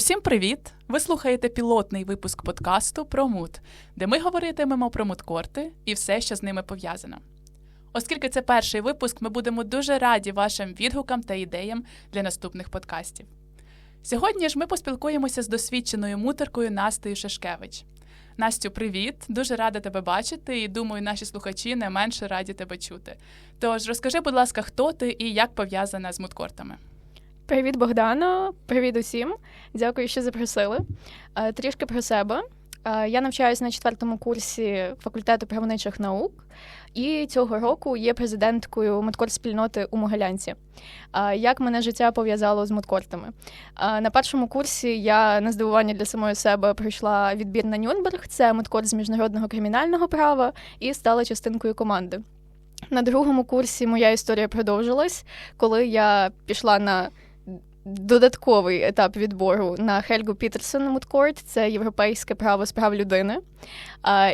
Усім привіт! Ви слухаєте пілотний випуск подкасту про мут, де ми говоритимемо про муткорти і все, що з ними пов'язано. Оскільки це перший випуск, ми будемо дуже раді вашим відгукам та ідеям для наступних подкастів. Сьогодні ж ми поспілкуємося з досвідченою мутеркою Настею Шашкевич. Настю, привіт! Дуже рада тебе бачити, і думаю, наші слухачі не менше раді тебе чути. Тож розкажи, будь ласка, хто ти і як пов'язана з муткортами. Привіт, Богдано. Привіт усім. Дякую, що запросили. Е, Трішки про себе. Е, Я навчаюся на четвертому курсі факультету правничих наук, і цього року є президенткою мудкорт спільноти у Могилянці. Е, Як мене життя пов'язало з мудкортами? На першому курсі я на здивування для самої себе пройшла відбір на Нюрнберг, це мудкорт з міжнародного кримінального права, і стала частинкою команди. На другому курсі моя історія продовжилась, коли я пішла на додатковий етап відбору на Хельгу Пітерсон Мудкорт, це європейське право справ людини.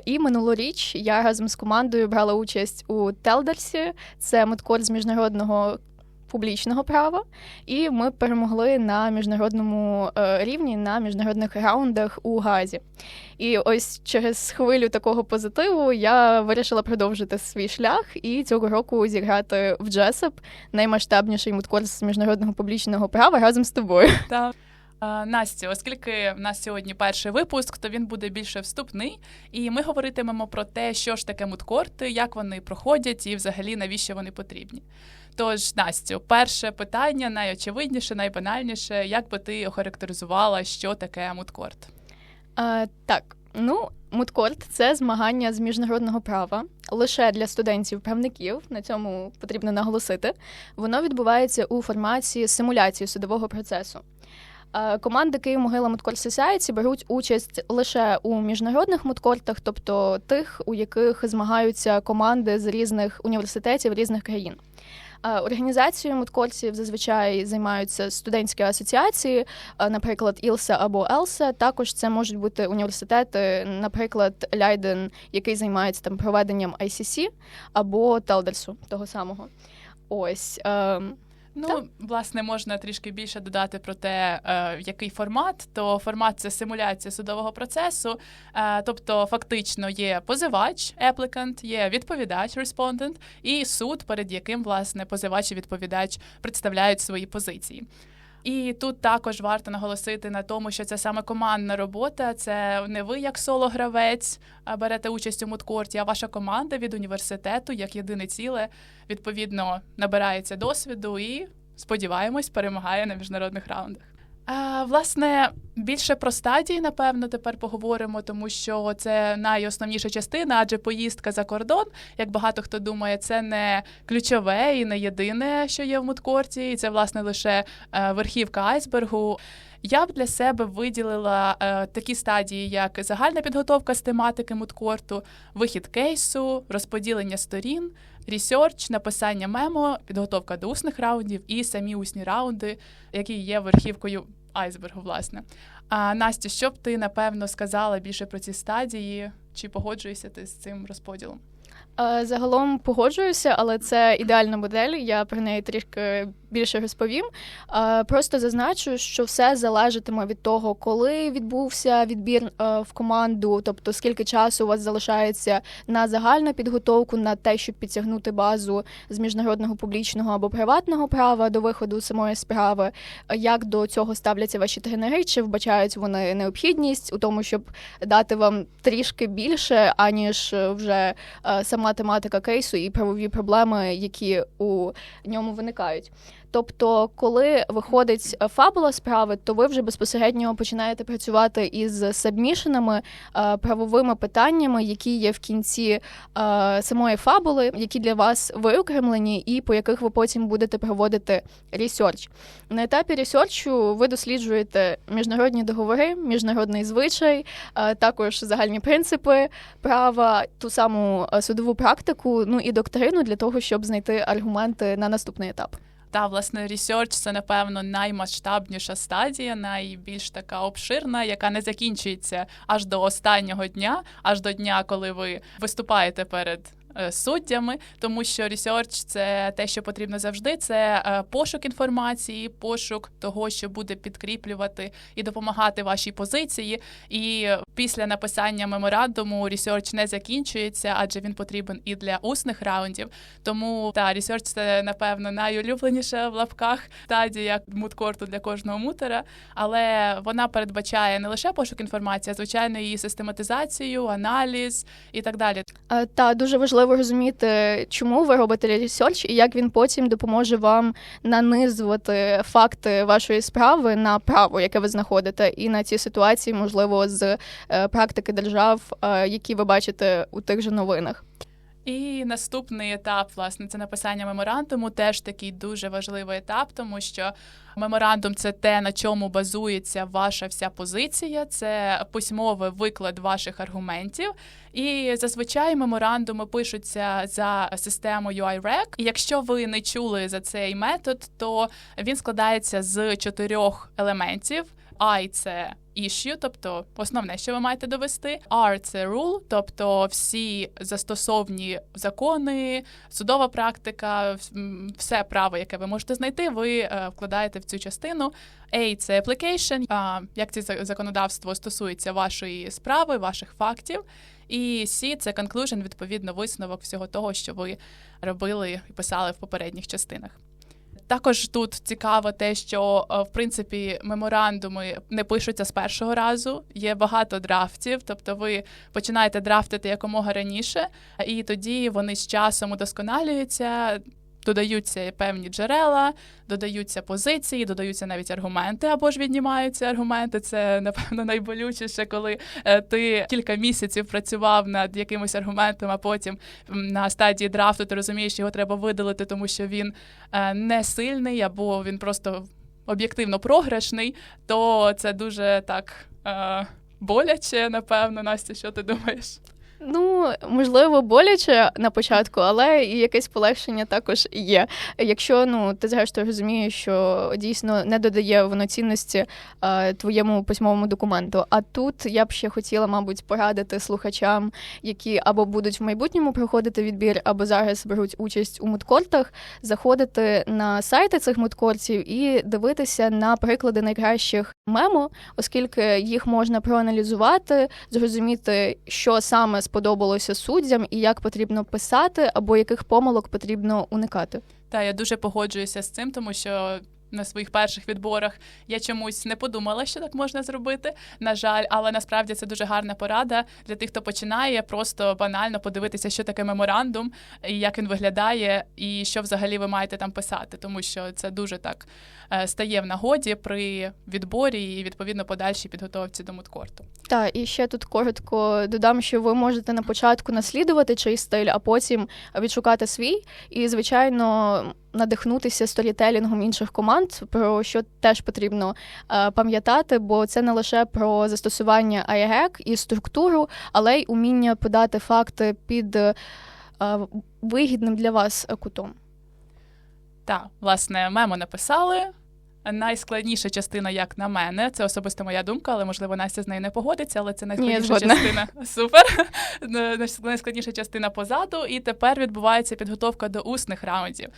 І минулоріч я разом з командою брала участь у Телдерсі, це мудкорт з міжнародного. Публічного права, і ми перемогли на міжнародному е, рівні на міжнародних раундах у Газі. І ось через хвилю такого позитиву я вирішила продовжити свій шлях і цього року зіграти в Джесеп, наймасштабніший мудкорс з міжнародного публічного права разом з тобою. Та е, Настю, оскільки в нас сьогодні перший випуск, то він буде більше вступний, і ми говоритимемо про те, що ж таке мудкорти, як вони проходять і взагалі навіщо вони потрібні. Тож, Настю, перше питання найочевидніше, найбанальніше, як би ти охарактеризувала, що таке мудкорт? А, так, ну, мудкорт це змагання з міжнародного права лише для студентів-правників. На цьому потрібно наголосити. Воно відбувається у форматі симуляції судового процесу. Е, Команди Київ Могила Мудкорт Society беруть участь лише у міжнародних мудкортах, тобто тих, у яких змагаються команди з різних університетів різних країн. Організацією мудкортів зазвичай займаються студентські асоціації, наприклад, Ілса або Елса. Також це можуть бути університети, наприклад, Ляйден, який займається там проведенням ICC, або Телдерсу того самого. Ось. ем, Ну, Так. власне, можна трішки більше додати про те, е, який формат. То формат це симуляція судового процесу. Е, тобто, фактично є позивач, applicant, є відповідач, респондент, і суд, перед яким власне позивач і відповідач представляють свої позиції. І тут також варто наголосити на тому, що це саме командна робота. Це не ви, як соло-гравець, берете участь у мудкорті, а ваша команда від університету, як єдине ціле, відповідно набирається досвіду і сподіваємось, перемагає на міжнародних раундах. Власне, більше про стадії, напевно, тепер поговоримо, тому що це найосновніша частина, адже поїздка за кордон, як багато хто думає, це не ключове і не єдине, що є в мудкорті, і це власне лише е, верхівка айсбергу. Я б для себе виділила е, такі стадії, як загальна підготовка з тематики мудкорту, вихід кейсу, розподілення сторін, ресерч, написання мемо, підготовка до усних раундів і самі усні раунди, які є верхівкою айсбергу, власне. А Настя, що б ти напевно сказала більше про ці стадії? Чи погоджуєшся ти з цим розподілом? Е, Загалом погоджуюся, але це ідеальна модель. Я про неї трішки більше розповім. Е, Просто зазначу, що все залежатиме від того, коли відбувся відбір е, в команду, тобто скільки часу у вас залишається на загальну підготовку, на те, щоб підтягнути базу з міжнародного публічного або приватного права до виходу самої справи. Як до цього ставляться ваші тренери? Чи вбачають вони необхідність у тому, щоб дати вам трішки більше, аніж вже е, сама тематика кейсу і правові проблеми, які у ньому виникають. Тобто, коли виходить е, фабула справи, то ви вже безпосередньо починаєте працювати із сабмішенами, е, правовими питаннями, які є в кінці е, самої фабули, які для вас виокремлені, і по яких ви потім будете проводити ресерч. На етапі ресерчу ви досліджуєте міжнародні договори, міжнародний звичай, також загальні принципи права, ту саму судову практику, ну і доктрину для того, щоб знайти аргументи на наступний етап. Та власне ресерч це напевно наймасштабніша стадія, найбільш така обширна, яка не закінчується аж до останнього дня, аж до дня, коли ви виступаєте перед суддями, тому що ресерч це те, що потрібно завжди. Це е, пошук інформації, пошук того, що буде підкріплювати і допомагати вашій позиції. І після написання меморандуму ресерч не закінчується, адже він потрібен і для усних раундів. Тому та ресерч це напевно найулюбленіша в лапках стадія мудкорту для кожного мутера, але вона передбачає не лише пошук інформації, а звичайно її систематизацію, аналіз і так далі. Е, Та дуже важливо розуміти, чому ви робите ресерч і як він потім допоможе вам нанизувати факти вашої справи на право, яке ви знаходите, і на ці ситуації, можливо, з е, практики держав, е, які ви бачите у тих же новинах. І наступний етап, власне, це написання меморандуму. Теж такий дуже важливий етап, тому що меморандум це те, на чому базується ваша вся позиція, це письмовий виклад ваших аргументів. І зазвичай меморандуми пишуться за системою IREC. І якщо ви не чули за цей метод, то він складається з чотирьох елементів. I – це issue, тобто основне, що ви маєте довести. R – це rule, тобто всі застосовні закони, судова практика, все право, яке ви можете знайти, ви е, вкладаєте в цю частину. A – це application, як це законодавство стосується вашої справи, ваших фактів. І C – це conclusion, відповідно, висновок всього того, що ви робили і писали в попередніх частинах. Також тут цікаво те, що е, в принципі меморандуми не пишуться з першого разу. Є багато драфтів, тобто ви починаєте драфтити якомога раніше, і тоді вони з часом удосконалюються. Додаються певні джерела, додаються позиції, додаються навіть аргументи або ж віднімаються аргументи. Це напевно найболючіше, коли е, ти кілька місяців працював над якимось аргументом, а потім на стадії драфту ти розумієш, його треба видалити, тому що він е, не сильний або він просто об'єктивно програшний, то це дуже так е, боляче, напевно. Настя, що ти думаєш? Ну, можливо, боляче на початку, але і якесь полегшення також є. Якщо ну ти зрештою розумієш, що дійсно не додає воно цінності е, твоєму письмовому документу. А тут я б ще хотіла, мабуть, порадити слухачам, які або будуть в майбутньому проходити відбір, або зараз беруть участь у мудкортах, заходити на сайти цих мудкортів і дивитися на приклади найкращих мемо, оскільки їх можна проаналізувати, зрозуміти, що саме сподобалося суддям і як потрібно писати, або яких помилок потрібно уникати. Та я дуже погоджуюся з цим, тому що. На своїх перших відборах я чомусь не подумала, що так можна зробити. На жаль, але насправді це дуже гарна порада для тих, хто починає, просто банально подивитися, що таке меморандум, і як він виглядає, і що взагалі ви маєте там писати, тому що це дуже так е, стає в нагоді при відборі і відповідно подальшій підготовці до мудкорту. Так, і ще тут коротко додам, що ви можете на початку наслідувати чий стиль, а потім відшукати свій. І, звичайно, надихнутися сторітелінгом інших команд, про що теж потрібно е, пам'ятати, бо це не лише про застосування IREC і структуру, але й уміння подати факти під е, вигідним для вас кутом. Так, власне, мемо написали. Найскладніша частина, як на мене, це особисто моя думка, але можливо Настя з нею не погодиться, але це найскладніша згодна. частина. Супер. Найскладніша частина позаду, і тепер відбувається підготовка до усних раундів.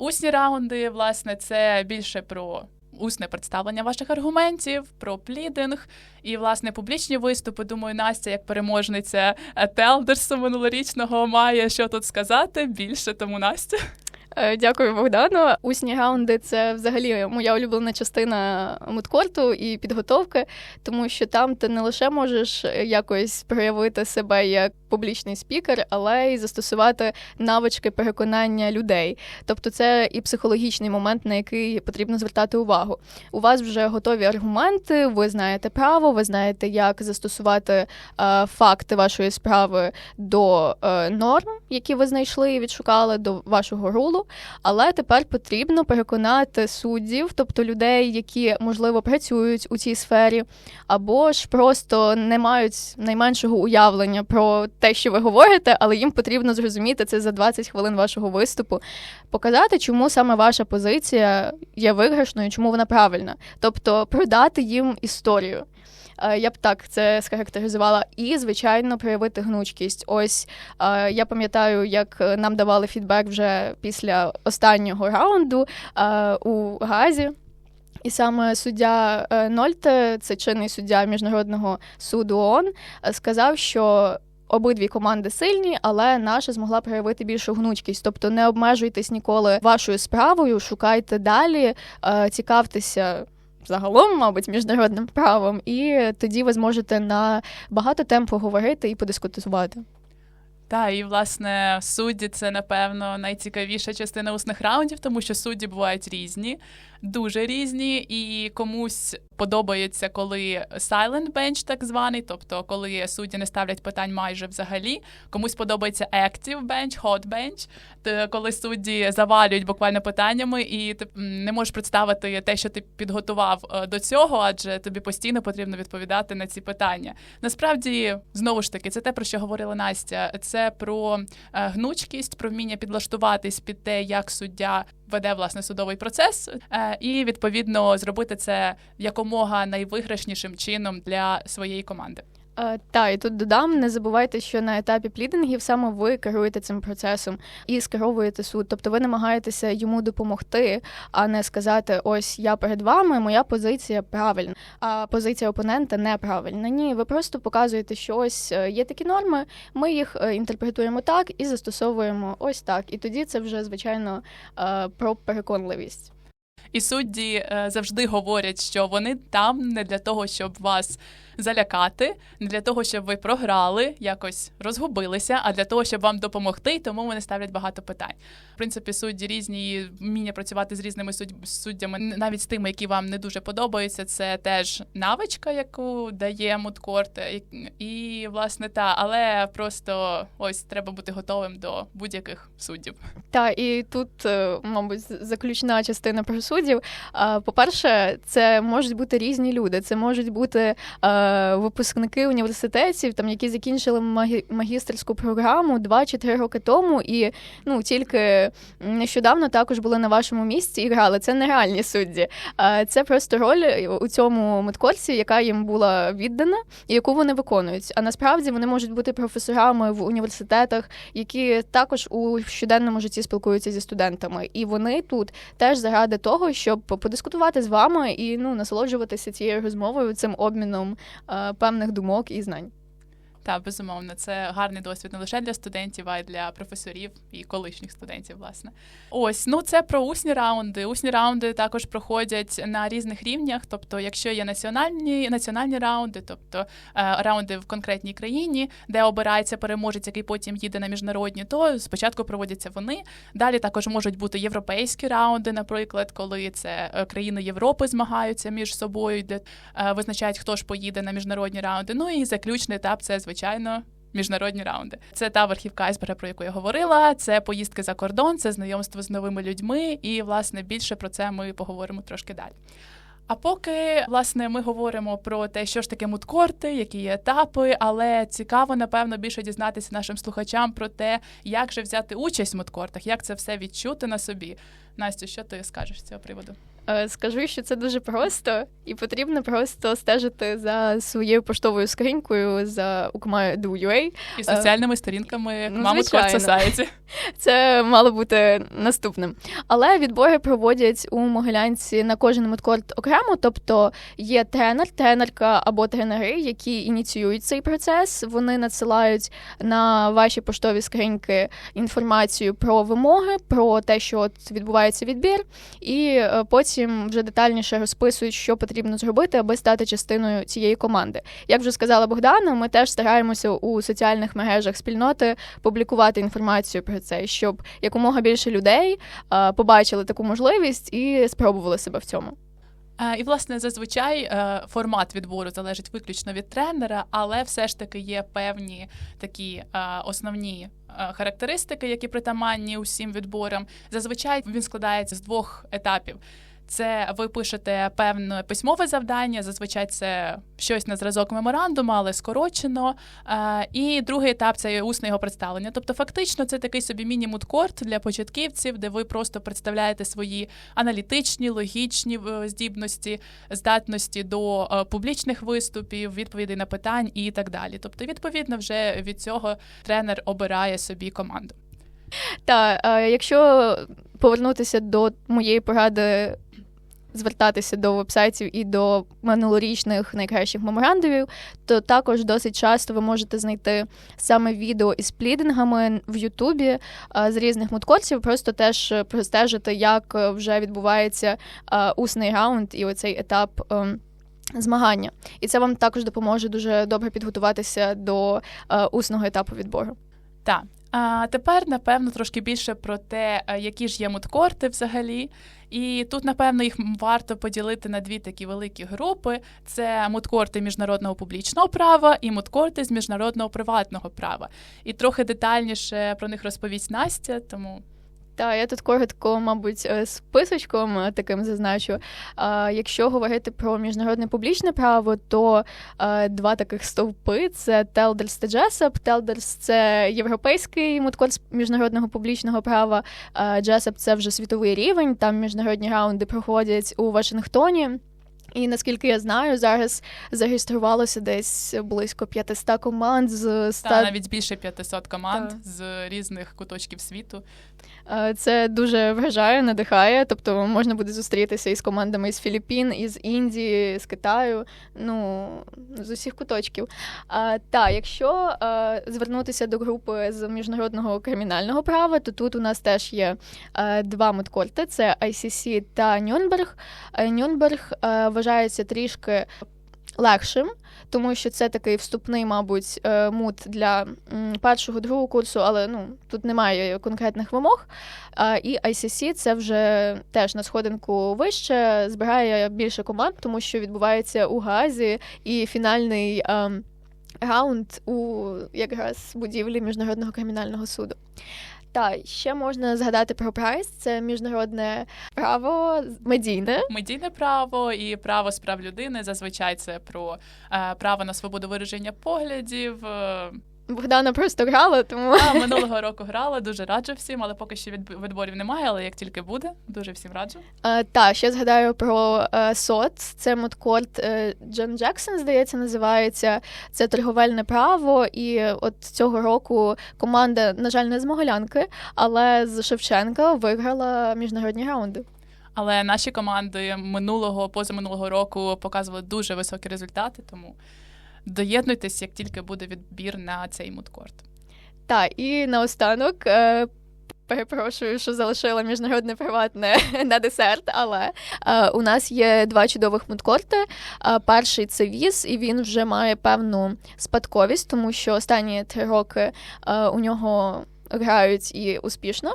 Усні раунди, власне, це більше про усне представлення ваших аргументів, про плідинг і, власне, публічні виступи. Думаю, Настя, як переможниця Телдерсу минулорічного, має що тут сказати більше, тому Настя. Е, Дякую, Богдану. Усні раунди це взагалі моя улюблена частина мудкорту і підготовки, тому що там ти не лише можеш якось проявити себе як публічний спікер, але й застосувати навички переконання людей. Тобто, це і психологічний момент, на який потрібно звертати увагу. У вас вже готові аргументи, ви знаєте право, ви знаєте, як застосувати е, факти вашої справи до е, норм, які ви знайшли і відшукали до вашого рулу. Але тепер потрібно переконати суддів, тобто людей, які можливо працюють у цій сфері, або ж просто не мають найменшого уявлення про те, що ви говорите, але їм потрібно зрозуміти це за 20 хвилин вашого виступу, показати, чому саме ваша позиція є виграшною, чому вона правильна, тобто продати їм історію. Е, Я б так це схарактеризувала. І, звичайно, проявити гнучкість. Ось е, я пам'ятаю, як нам давали фідбек вже після останнього раунду е, у Газі. І саме суддя е, Нольте, це чинний суддя міжнародного суду ООН, е, сказав, що обидві команди сильні, але наша змогла проявити більшу гнучкість. Тобто не обмежуйтесь ніколи вашою справою, шукайте далі, е, цікавтеся. Загалом, мабуть, міжнародним правом, і тоді ви зможете на багато тем поговорити і подискутувати. Та і власне судді це напевно найцікавіша частина усних раундів, тому що судді бувають різні, дуже різні, і комусь подобається, коли silent bench так званий, тобто коли судді не ставлять питань майже взагалі. Комусь подобається active bench, hot bench, коли судді завалюють буквально питаннями, і ти не можеш представити те, що ти підготував е, до цього, адже тобі постійно потрібно відповідати на ці питання. Насправді, знову ж таки, це те, про що говорила Настя. Це про е, гнучкість, про вміння підлаштуватись під те, як суддя веде власне судовий процес, е, і відповідно зробити це якомога найвиграшнішим чином для своєї команди. Е, Та і тут додам, не забувайте, що на етапі плідингів саме ви керуєте цим процесом і скеровуєте суд. Тобто ви намагаєтеся йому допомогти, а не сказати: ось я перед вами, моя позиція правильна, а позиція опонента неправильна. Ні, ви просто показуєте, що ось е, є такі норми, ми їх е, інтерпретуємо так і застосовуємо ось так. І тоді це вже звичайно про переконливість. І судді завжди говорять, що вони там не для того, щоб вас залякати, не для того, щоб ви програли, якось розгубилися, а для того, щоб вам допомогти, тому вони ставлять багато питань. В принципі, судді різні і вміння працювати з різними суддями, навіть з тими, які вам не дуже подобаються. Це теж навичка, яку дає мудкорт. І, і власне та, але просто ось треба бути готовим до будь-яких суддів. Та і тут, е, мабуть, заключна частина про суддів. Е, По-перше, це можуть бути різні люди. Це можуть бути е, випускники університетів, там які закінчили магі- магістерську програму 2 чи 3 роки тому, і ну тільки нещодавно також були на вашому місці і грали. Це нереальні судді. Е, Це просто роль у цьому медкорсі, яка їм була віддана, і яку вони виконують. А насправді вони можуть бути професорами в університетах, які також у щоденному житті спілкуються зі студентами, і вони тут теж заради того, щоб подискутувати з вами і ну насолоджуватися цією розмовою, цим обміном е, певних думок і знань. Так, безумовно, це гарний досвід не лише для студентів, а й для професорів і колишніх студентів. Власне, ось ну це про усні раунди. Усні раунди також проходять на різних рівнях. Тобто, якщо є національні національні раунди, тобто е, раунди в конкретній країні, де обирається переможець, який потім їде на міжнародні, то спочатку проводяться вони. Далі також можуть бути європейські раунди, наприклад, коли це е, країни Європи змагаються між собою, де е, визначають, хто ж поїде на міжнародні раунди. Ну і заключний етап це звичайно. Міжнародні раунди це та верхівка айсберга, про яку я говорила. Це поїздки за кордон, це знайомство з новими людьми, і власне більше про це ми поговоримо трошки далі. А поки власне ми говоримо про те, що ж таке мудкорти, які є етапи, але цікаво, напевно, більше дізнатися нашим слухачам про те, як же взяти участь в мудкортах, як це все відчути на собі. Настю, що ти скажеш з цього приводу? Е, Скажу, що це дуже просто, і потрібно просто стежити за своєю поштовою скринькою за ukma.do.ua. І соціальними сторінками ну, Мамут. Society. Це мало бути наступним. Але відбори проводять у Могилянці на кожен медкорт окремо, тобто є тренер, тренерка або тренери, які ініціюють цей процес. Вони надсилають на ваші поштові скриньки інформацію про вимоги, про те, що от відбувається відбір, і е, потім вже детальніше розписують, що потрібно зробити, аби стати частиною цієї команди. Як вже сказала Богдана, ми теж стараємося у соціальних мережах спільноти публікувати інформацію про це, щоб якомога більше людей е, побачили таку можливість і спробували себе в цьому. Е, І, власне, зазвичай е, формат відбору залежить виключно від тренера, але все ж таки є певні такі основні характеристики, які притаманні усім відборам. Зазвичай він складається з двох етапів. Це ви пишете певне письмове завдання. Зазвичай це щось на зразок меморандуму, але скорочено. І другий етап це усне його представлення. Тобто, фактично, це такий собі міні-мудкорт для початківців, де ви просто представляєте свої аналітичні, логічні е, здібності, здатності до е, публічних виступів, відповідей на питань і так далі. Тобто, відповідно, вже від цього тренер обирає собі команду. Та е, якщо повернутися до моєї поради. Звертатися до вебсайтів і до минулорічних найкращих меморандумів, то також досить часто ви можете знайти саме відео із плідингами в Ютубі е, з різних мудкорсів, просто теж простежити, як вже відбувається е, усний раунд і оцей етап. е, Змагання, і це вам також допоможе дуже добре підготуватися до е, усного етапу відбору. Так. А тепер, напевно, трошки більше про те, е, які ж є мудкорти взагалі. І тут, напевно, їх варто поділити на дві такі великі групи: це мудкорти міжнародного публічного права і мудкорти з міжнародного приватного права. І трохи детальніше про них розповість Настя, тому. Та я тут коротко, мабуть, е, списочком е, таким зазначу. Якщо говорити про міжнародне публічне право, то е, два таких стовпи: це Телдерс та Джесап. Телдерс це європейський мудкод з міжнародного публічного права. Джесап це вже світовий рівень. Там міжнародні раунди проходять у Вашингтоні. І наскільки я знаю, зараз зареєструвалося десь близько 500 команд з 100... Та навіть більше 500 команд Та. з різних куточків світу. Е, Це дуже вражає, надихає. Тобто можна буде зустрітися із командами із Філіппін, із Індії, з Китаю, ну з усіх куточків. А, Та якщо е, звернутися до групи з міжнародного кримінального права, то тут у нас теж є е, два мудкорти: це ICC та Нюрнберг. Нюрнберг е, вважається трішки легшим, тому що це такий вступний, мабуть, е, мут для першого другого курсу, але ну тут немає конкретних вимог. І ICC це вже теж на сходинку вище, збирає більше команд, тому що відбувається у Газі і фінальний. ем, Раунд у якраз будівлі міжнародного кримінального суду. Та ще можна згадати про прайс. Це міжнародне право медійне. Медійне право і право справ людини. Зазвичай це про е, право на свободу вираження поглядів. Богдана просто грала, тому а, минулого року грала, дуже раджу всім, але поки що відборів немає. Але як тільки буде, дуже всім раджу. Е, Та, ще згадаю про е, СОТ. Це модкорт е, Джон Джексон, здається, називається. Це торговельне право. І от цього року команда, на жаль, не з Могилянки, але з Шевченка виграла міжнародні раунди. Але наші команди минулого, позаминулого року показували дуже високі результати, тому доєднуйтесь, як тільки буде відбір на цей мудкорт. Так, і наостанок. е, Перепрошую, що залишила міжнародне приватне на десерт, але е, у нас є два чудових мудкорти. Е, перший це віз, і він вже має певну спадковість, тому що останні три роки е, у нього грають і успішно.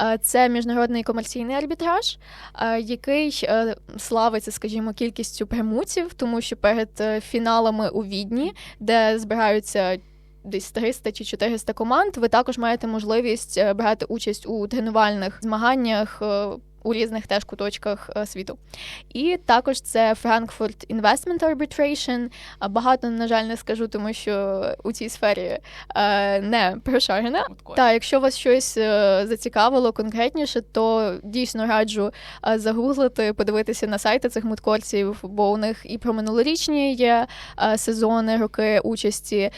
Е, це міжнародний комерційний арбітраж, е, який е, славиться, скажімо, кількістю примутів, тому що перед фіналами у Відні, де збираються десь 300 чи 400 команд, ви також маєте можливість брати участь у тренувальних змаганнях. У різних теж куточках е, світу. І також це Frankfurt Investment Arbitration. Багато, на жаль, не скажу, тому що у цій сфері е, не прошарена. Та, якщо вас щось е, зацікавило конкретніше, то дійсно раджу загуглити, подивитися на сайти цих мудкорців, бо у них і про минулорічні є сезони, роки участі,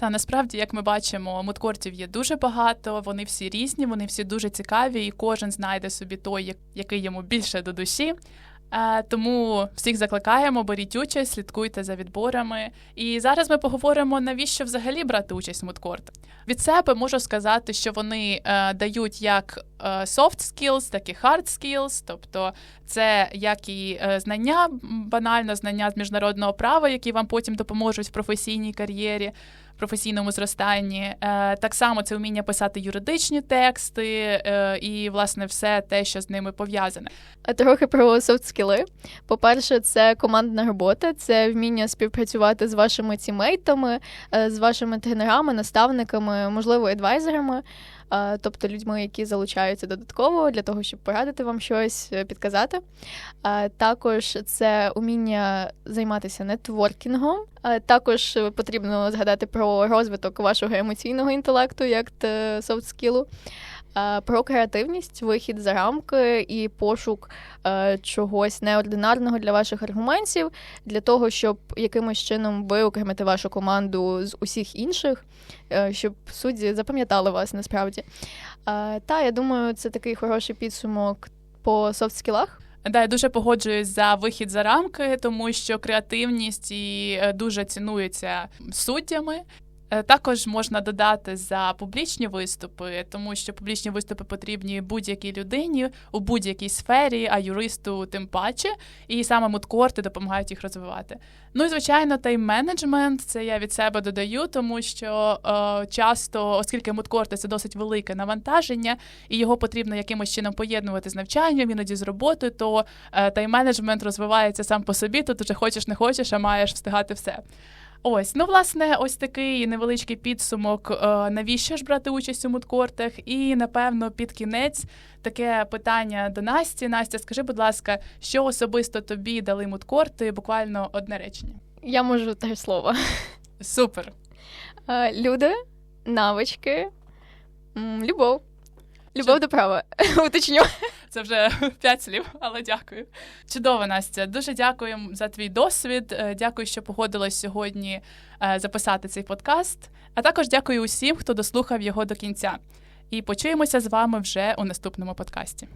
Та насправді, як ми бачимо, мудкортів є дуже багато, вони всі різні, вони всі дуже цікаві, і кожен знайде собі той, як- який йому більше до душі. Е, Тому всіх закликаємо, беріть участь, слідкуйте за відборами. І зараз ми поговоримо, навіщо взагалі брати участь в мудкорт. Від себе можу сказати, що вони е, дають як е, soft skills, так і hard skills, тобто це як і знання, банально знання з міжнародного права, які вам потім допоможуть в професійній кар'єрі, професійному зростанні. Е, Так само це вміння писати юридичні тексти е, і, власне, все те, що з ними пов'язане. А Трохи про софт-скіли. По-перше, це командна робота, це вміння співпрацювати з вашими тімейтами, е, з вашими тренерами, наставниками, можливо, адвайзерами. Тобто людьми, які залучаються додатково для того, щоб порадити вам щось, е, підказати. Також це уміння займатися нетворкінгом. Також потрібно згадати про розвиток вашого емоційного інтелекту, як софт-скілу. Е, Про креативність, вихід за рамки і пошук е, чогось неординарного для ваших аргументів, для того, щоб якимось чином виокремити вашу команду з усіх інших, е, щоб судді запам'ятали вас насправді. Та я думаю, це такий хороший підсумок по софт-скілах. Да, я дуже погоджуюсь за вихід за рамки, тому що креативність і дуже цінується суддями. Е, Також можна додати за публічні виступи, тому що публічні виступи потрібні будь-якій людині у будь-якій сфері, а юристу тим паче, і саме мудкорти допомагають їх розвивати. Ну і звичайно, тайм-менеджмент це я від себе додаю, тому що е, часто, оскільки мудкорти це досить велике навантаження, і його потрібно якимось чином поєднувати з навчанням, іноді з роботою, то е, тайм-менеджмент розвивається сам по собі. Тут уже хочеш не хочеш, а маєш встигати все. Ось, ну власне, ось такий невеличкий підсумок. е, Навіщо ж брати участь у мудкортах? І напевно під кінець таке питання до Насті. Настя, скажи, будь ласка, що особисто тобі дали мудкорти? Буквально одне речення. Я можу теж слово. Супер. Е, Люди, навички, м, любов. До права. Уточню. Це вже п'ять слів, але дякую. Чудово, Настя. Дуже дякую за твій досвід. Е, Дякую, що погодилась сьогодні е, записати цей подкаст. А також дякую усім, хто дослухав його до кінця. І почуємося з вами вже у наступному подкасті.